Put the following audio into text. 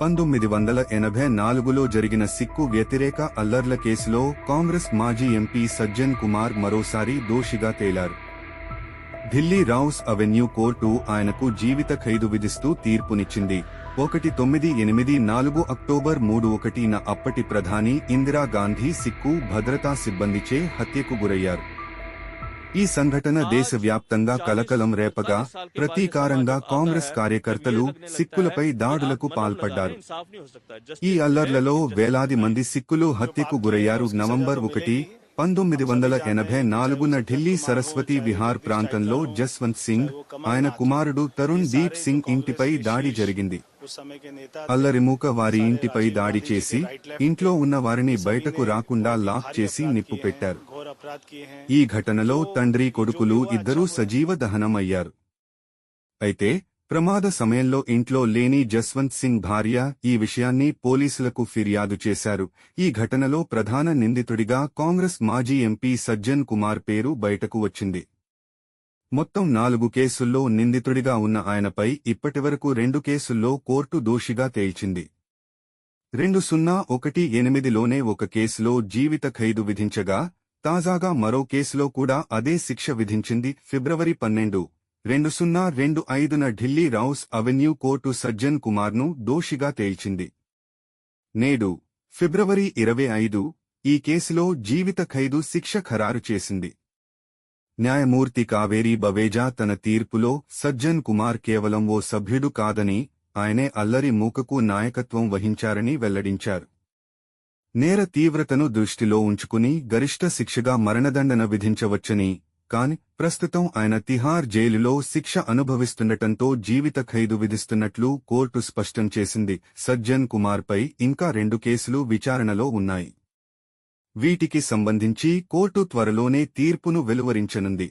పంతొమ్మిది వందల ఎనభై నాలుగులో జరిగిన సిక్కు వ్యతిరేక అల్లర్ల కేసులో కాంగ్రెస్ మాజీ ఎంపీ సజ్జన్ కుమార్ మరోసారి దోషిగా తేలారు. ఢిల్లీ రౌస్ అవెన్యూ కోర్టు ఆయనకు జీవిత ఖైదు విధిస్తూ తీర్పునిచ్చింది. ఒకటి తొమ్మిది ఎనిమిది నాలుగు అక్టోబర్ మూడు ఒకటిన అప్పటి ప్రధాని ఇందిరాగాంధీ సిక్కు భద్రతా సిబ్బందిచే హత్యకు గురయ్యారు. ఈ సంఘటన దేశవ్యాప్తంగా కలకలం రేపగా ప్రతీకారంగా కాంగ్రెస్ కార్యకర్తలు సిక్కులపై దాడులకు పాల్పడ్డారు. ఈ అల్లర్లలో వేలాది మంది సిక్కులు హత్యకు గురయ్యారు. నవంబర్ ఒకటి పంతొమ్మిది వందల ఎనభై నాలుగున ఢిల్లీ సరస్వతి విహార్ ప్రాంతంలో జస్వంత్ సింగ్ ఆయన కుమారుడు తరుణ్ దీప్ సింగ్ ఇంటిపై దాడి జరిగింది. అల్లరిమూక వారి ఇంటిపై దాడి చేసి ఇంట్లో ఉన్న వారిని బయటకు రాకుండా లాక్ చేసి నిప్పు పెట్టారు. ఈ ఘటనలో తండ్రి కొడుకులు ఇద్దరూ సజీవ దహనమయ్యారు అయితే ప్రమాద సమయంలో ఇంట్లో లేని జస్వంత్ సింగ్ భార్య ఈ విషయాన్ని పోలీసులకు ఫిర్యాదు చేశారు. ఈ ఘటనలో ప్రధాన నిందితుడిగా కాంగ్రెస్ మాజీ ఎంపీ సజ్జన్ కుమార్ పేరు బయటకు వచ్చింది. మొత్తం నాలుగు కేసుల్లో నిందితుడిగా ఉన్న ఆయనపై ఇప్పటివరకు రెండు కేసుల్లో కోర్టు దోషిగా తేల్చింది. రెండు సున్నా ఒకటి ఎనిమిదిలోనే ఒక కేసులో జీవిత ఖైదు విధించగా తాజాగా మరో కేసులో కూడా అదే శిక్ష విధించింది ఫిబ్రవరి పన్నెండు. రెండు సున్నా రెండు ఐదున Delhi Rouse Avenue court Sajjan కుమార్ను దోషిగా తేల్చింది. నేడు ఫిబ్రవరి ఇరవై ఐదు ఈ కేసులో జీవిత ఖైదు శిక్ష ఖరారు చేసింది. న్యాయమూర్తి కావేరీ బవేజా తన తీర్పులో సజ్జన్ కుమార్ కేవలం ఓ సభ్యుడు కాదని ఆయనే అల్లరి మూకకు నాయకత్వం వహించారని వెల్లడించారు. నేర తీవ్రతను దృష్టిలో ఉంచుకుని గరిష్ట శిక్షగా మరణదండన విధించవచ్చని కాని ప్రస్తుతం ఆయన తిహార్ జైలులో శిక్ష అనుభవిస్తుండటంతో జీవిత ఖైదు విధిస్తున్నట్లు కోర్టు స్పష్టం చేసింది. సజ్జన్ కుమార్పై ఇంకా రెండు కేసులు విచారణలో ఉన్నాయి. వీటికి సంబంధించి కోర్టు త్వరలోనే తీర్పును వెలువరించనుంది.